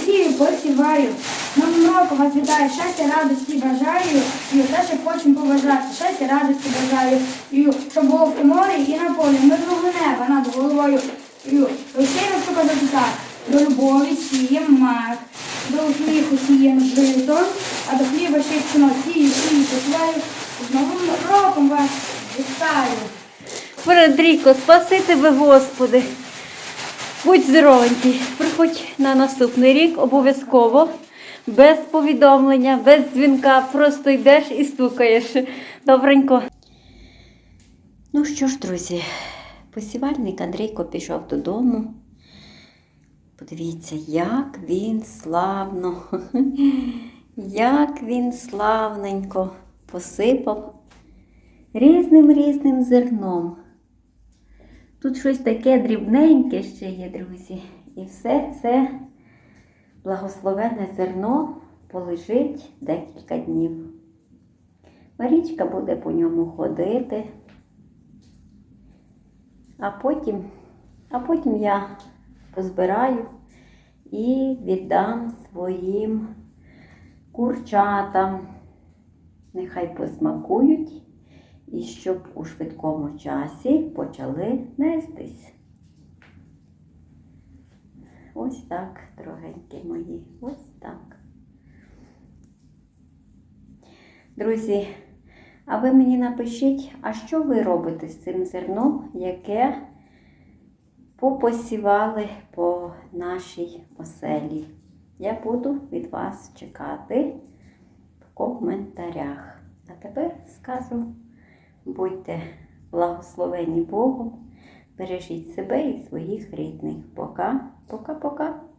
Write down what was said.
сію, посіваю. Новим роком вас вітаю, щастя, радості бажаю. І те, що хочемо побажати. Щастя, радості бажаю. І щоб було і морі, і на полі. Мирного неба над головою. І Рушейно шука до дітей. До любові сієм мак. До сміху сієм жито, а до хліба ще пшено сію, сію, посіваю. З Новим роком вас вітаю. Фредеріко, спаси тебе, Господи. Будь здоровенький. Приходь на наступний рік обов'язково. Без повідомлення, без дзвінка. Просто йдеш і стукаєш. Добренько. Ну що ж, друзі, посівальник Андрійко пішов додому. Подивіться, як він славно, як він славненько посипав різним різним зерном. Тут щось таке дрібненьке ще є, друзі. І все це благословенне зерно полежить декілька днів. Марічка буде по ньому ходити. А потім, а потім я позбираю і віддам своїм курчатам. Нехай посмакують і щоб у швидкому часі почали нестись. Ось так, дорогенькі мої, ось так. Друзі, а ви мені напишіть, а що ви робите з цим зерном, яке попосівали по нашій оселі? Я буду від вас чекати в коментарях. А тепер скажу. Будьте благословені Богом, бережіть себе і своїх рідних. Пока, пока-пока.